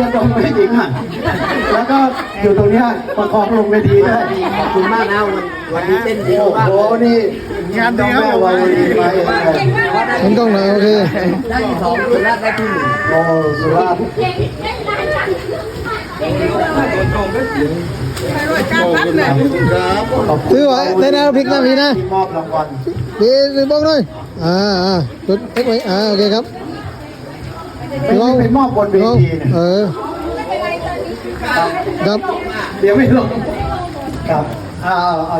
จะลงเวทีอะแล้วก็อยู่ตรงเนี้ยประคองลงเวทีด้วยขอบคุณมากนะวันวันนี้เต้นดีโอ้มากโหเลยนี่งานดีครับผมมาเองเลยเห็นกล้องหน่อยโอเคได้ที่สองสุราษฎร์ได้ที่หนึ่งโอ้สุราษฎร์การพัดเลยครับขอบคุณซื้อไว้ได้นะพริกนะพี่นะที่มอบรางวัลพี่พี่บอกหน่อยอ่าอ่าจุดเอ็กไว้อ่าโอเคครับ ไม่ได้ไปมอบบนเวลองทีเนี่ยเออครับเดี๋ยวไม่ลงครับอ่าเอา